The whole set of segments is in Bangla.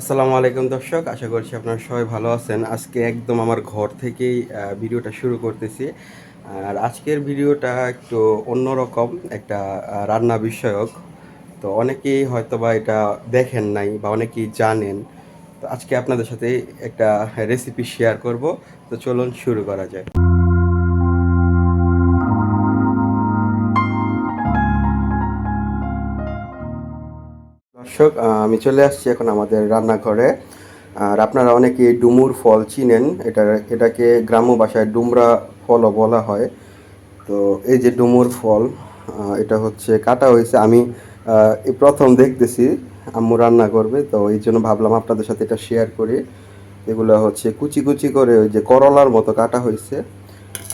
আসসালামু আলাইকুম দর্শক, আশা করছি আপনারা সবাই ভালো আছেন। আজকে একদম আমার ঘর থেকেই ভিডিওটা শুরু করতেছি। আর আজকের ভিডিওটা একটু অন্যরকম, একটা রান্না বিষয়ক। তো অনেকেই হয়তো বা এটা দেখেন নাই বা অনেকেই জানেন। তো আজকে আপনাদের সাথে একটা রেসিপি শেয়ার করব। তো চলুন শুরু করা যায় দর্শক আমি চলে আসছি এখন আমাদের রান্নাঘরে। আর আপনারা অনেকে ডুমুর ফল চিনেন, এটা, এটাকে গ্রাম্য ভাষায় ডুমরা ফলও বলা হয়। তো এই যে ডুমুর ফল এটা হচ্ছে কাটা হয়েছে। আমি প্রথম দেখতেছি, আম্মু রান্না করবে, তো এই জন্য ভাবলাম আপনাদের সাথে এটা শেয়ার করি। এগুলো হচ্ছে কুচি কুচি করে ওই যে করলার মতো কাটা হয়েছে।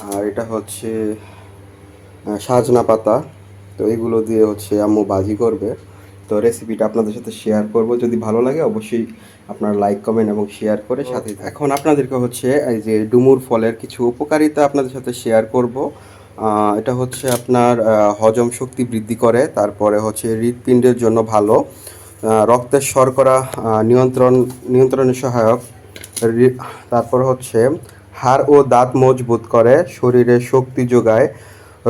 আর এটা হচ্ছে সাজনা পাতা। তো এগুলো দিয়ে হচ্ছে আম্মু বাজি করবে। তো রেসিপিটা আপনাদের সাথে শেয়ার করব। যদি ভালো লাগে অবশ্যই আপনারা লাইক কমেন্ট এবং শেয়ার করে সাথে এখন আপনাদেরকে হচ্ছে এই যে ডুমুর ফলের কিছু উপকারিতা আপনাদের সাথে শেয়ার করব। এটা হচ্ছে আপনার হজম শক্তি বৃদ্ধি করে তারপরে হচ্ছে হৃৎপিণ্ডের জন্য ভালো। রক্তের শর্করা নিয়ন্ত্রণ নিয়ন্ত্রণে সহায়ক। তারপর হচ্ছে হাড় ও দাঁত মজবুত করে শরীরে শক্তি যোগায়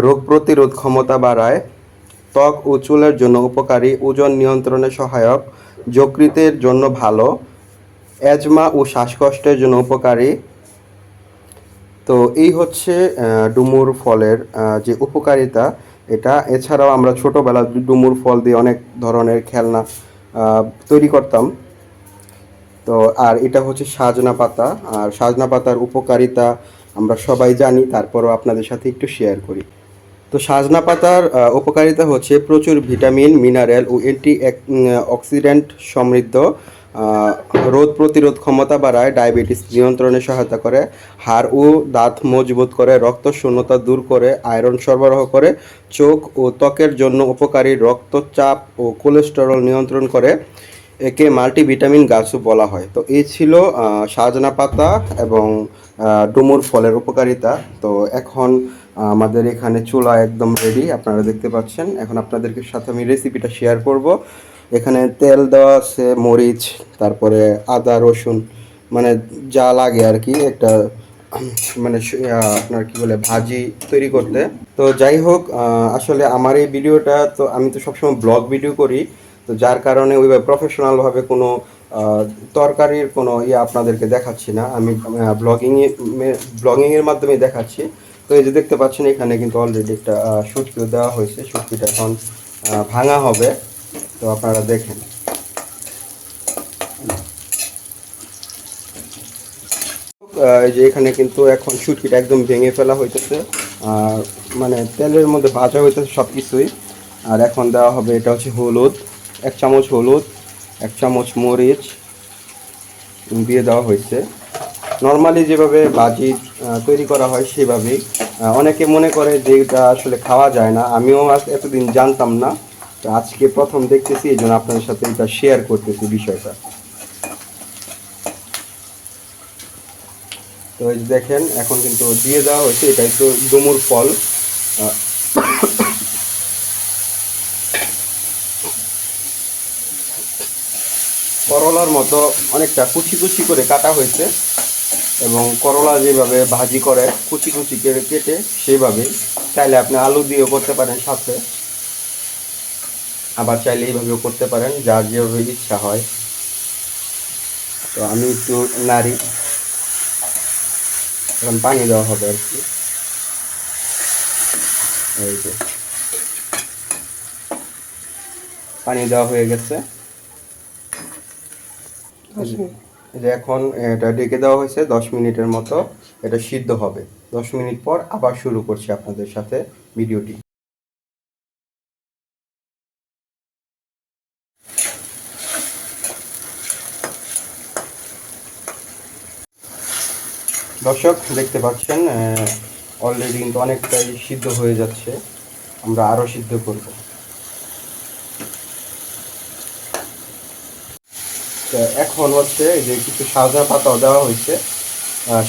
রোগ প্রতিরোধ ক্ষমতা বাড়ায়। ত্বক ও চুলের জন্য উপকারী ওজন নিয়ন্ত্রণে সহায়ক, যকৃতের জন্য ভালো অ্যাজমা ও শ্বাসকষ্টের জন্য উপকারী। তো এই হচ্ছে ডুমুর ফলের যে উপকারিতা, এটা এছাড়াও আমরা ছোটোবেলা ডুমুর ফল দিয়ে অনেক ধরনের খেলনা তৈরি করতাম। তো আর এটা হচ্ছে সাজনা পাতা, আর সাজনা পাতার উপকারিতা আমরা সবাই জানি, তারপরও আপনাদের সাথে একটু শেয়ার করি। তো সাজনা পাতার উপকারিতা হচ্ছে প্রচুর ভিটামিন, মিনারেল ও অ্যান্টি অক্সিডেন্ট সমৃদ্ধ। রোগ প্রতিরোধ ক্ষমতা বাড়ায়, ডায়াবেটিস নিয়ন্ত্রণে সহায়তা করে, হাড় ও দাঁত মজবুত করে, রক্ত শূন্যতা দূর করে, আয়রন সরবরাহ করে, চোখ ও ত্বকের জন্য উপকারী রক্তচাপ ও কোলেস্টেরল নিয়ন্ত্রণ করে, একে মাল্টিভিটামিন গাছও বলা হয়। তো এই ছিল সাজনা পাতা এবং ডুমুর ফলের উপকারিতা। তো এখন আমাদের এখানে চুলা একদম রেডি আপনারা দেখতে পাচ্ছেন। এখন আপনাদেরকে সাথে আমি রেসিপিটা শেয়ার করব। এখানে তেল দেওয়া আছে, মরিচ, তারপরে আদা, রসুন মানে যা লাগে আর কি, একটা মানে আপনার কি বলে, ভাজি তৈরি করতে। তো যাই হোক আসলে আমার এই ভিডিওটা তো আমি তো সবসময় ব্লগ ভিডিও করি। তো যার কারণে ওইভাবে প্রফেশনালভাবে কোনো তরকারির কোনো ইয়ে আপনাদেরকে দেখাচ্ছি না। আমি ব্লগিংয়ে ব্লগিংয়ের মাধ্যমে দেখাচ্ছি। তো এই যে দেখতে পাচ্ছেন, এখানে কিন্তু অলরেডি একটা শুটকিও দেওয়া হয়েছে। সুটকিটা এখন ভাঙা হবে। তো আপনারা দেখেন। এই যে এখানে কিন্তু এখন শুটকিটা একদম ভেঙে ফেলা হইতেছে। আর মানে তেলের মধ্যে ভাজা হইতেছে সব কিছুই আর এখন দেওয়া হবে, এটা হচ্ছে হলুদ। এক চামচ হলুদ, এক চামচ মরিচ দিয়ে দেওয়া হয়েছে। নর্মালি যেভাবে ভাজি তৈরি করা হয় সেভাবেই অনেকে মনে করে যে এটা আসলে খাওয়া যায় না। আমিও এতদিন জানতাম না। আজকে প্রথম দেখতেছি, এই জন্য আপনাদের সাথে এটা শেয়ার করতেছি বিষয়টা। তো এই দেখেন, এখন কিন্তু দিয়ে দেওয়া হয়েছে। এটাই তো ডুমুর ফল। করলার মতো অনেকটা কুচি কুচি করে কাটা হয়েছে। এবং করলা যেভাবে ভাজি করে, কুচি কুচি করে কেটে সেইভাবে চাইলে আপনি আলু দিয়েও করতে পারেন সাথে। আবার চাইলে এইভাবেও করতে পারেন, যার যেভাবে ইচ্ছা হয়। তো আমি একটু নাড়ি। এখন পানি দেওয়া হবে আর কি। এই যে। পানি দেওয়া হয়ে গেছে। যে এখন এটা ডেকে দেওয়া হয়েছে দশ মিনিটের মতো, এটা সিদ্ধ হবে। দশ মিনিট পর আবার শুরু করছি আপনাদের সাথে ভিডিওটি। দর্শক, দেখতে পাচ্ছেন অলরেডি কিন্তু অনেকটাই সিদ্ধ হয়ে যাচ্ছে। আমরা আরও সিদ্ধ করব। এখন হচ্ছে যে কিছু সাজনা পাতাও দেওয়া হয়েছে।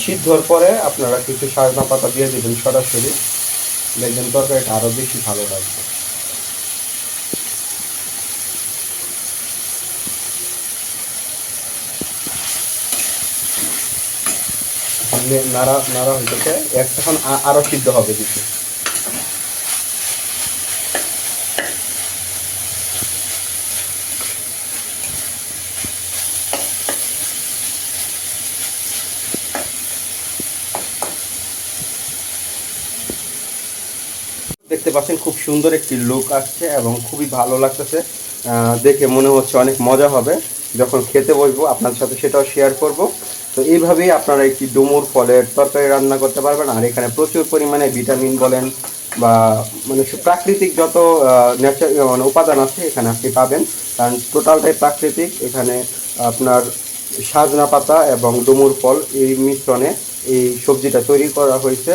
সিদ্ধর পরে আপনারা কিছু সাজনা পাতা দিয়ে দেবেন সরাসরি। দেখবেন তরকারিটা আরও বেশি ভালো লাগবে। নাড়া নাড়া হইতেছে এখন আরও সিদ্ধ হবে কিছু। দেখতে পাচ্ছেন খুব সুন্দর একটি লুক আসছে এবং খুবই ভালো লাগতেছে। দেখে মনে হচ্ছে অনেক মজা হবে। যখন খেতে বসবো, আপনার সাথে সেটাও শেয়ার করব। তো এইভাবেই আপনারা একটি ডুমুর ফলের তরকারি রান্না করতে পারবেন। আর এখানে প্রচুর পরিমাণে ভিটামিন বলেন বা মানে প্রাকৃতিক যত ন্যাচার মানে উপাদান আছে, এখানে আপনি পাবেন। কারণ টোটালটাই প্রাকৃতিক। এখানে আপনার সাজনা পাতা এবং ডুমুর ফল এই মিশ্রণে এই সবজিটা তৈরি করা হয়েছে।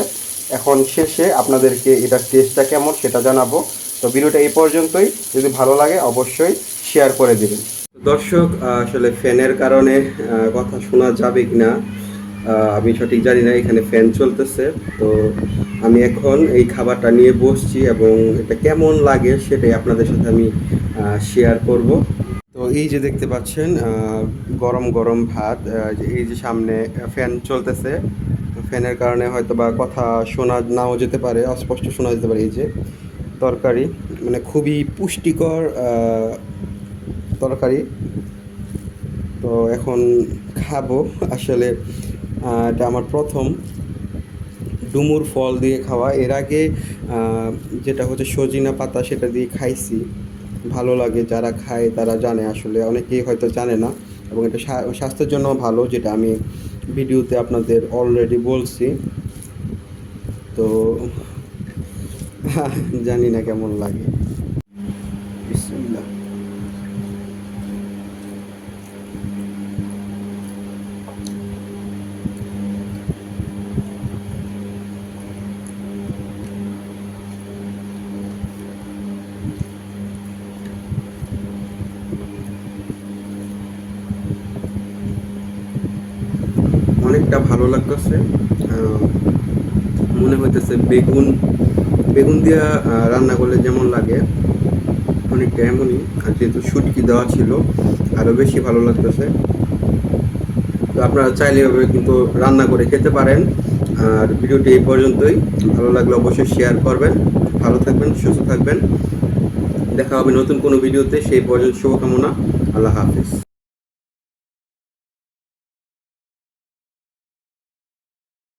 এখন শেষে আপনাদেরকে এটার টেস্টটা কেমন সেটা জানাব। তো ভিডিওটা এই পর্যন্তই। যদি ভালো লাগে, অবশ্যই শেয়ার করে দিবেন। দর্শক, আসলে ফ্যানের কারণে কথা শোনা যাবে কি না আমি সঠিক জানি না, এখানে ফ্যান চলতেছে। তো আমি এখন এই খাবারটা নিয়ে বসছি এবং এটা কেমন লাগে সেটাই আপনাদের সাথে আমি শেয়ার করব। তো এই যে দেখতে পাচ্ছেন গরম গরম ভাত এই যে সামনে ফ্যান চলতেছে। ফ্যানের কারণে হয়তো বা কথা শোনা নাও যেতে পারে, অস্পষ্ট শোনা যেতে পারে এই যে তরকারি মানে খুবই পুষ্টিকর তরকারি। তো এখন খাব আসলে এটা আমার প্রথম ডুমুর ফল দিয়ে খাওয়া। এর আগে যেটা হচ্ছে সজিনা পাতা সেটা দিয়ে খাইছি। ভালো লাগে, যারা খায় তারা জানে। আসলে অনেকেই হয়তো জানে না। এবং এটা স্বাস্থ্যের জন্য ভালো, যেটা আমি ভিডিওতে আপনাদের অলরেডি বলছি। তো জানি না কেমন লাগে। অনেকটা ভালো লাগতেছে মনে হইতেছে বেগুন বেগুন দিয়া রান্না করলে যেমন লাগে, অনেকটা এমনই। আর যেহেতু শুটকি দেওয়া ছিল আরও বেশি ভালো লাগতেছে। তো আপনারা চাইলে এভাবে কিন্তু রান্না করে খেতে পারেন। আর ভিডিওটি এই পর্যন্তই। ভালো লাগলে অবশ্যই শেয়ার করবেন। ভালো থাকবেন, সুস্থ থাকবেন। দেখা হবে নতুন কোনো ভিডিওতে। সেই পর্যন্ত শুভকামনা। আল্লাহ হাফিজ।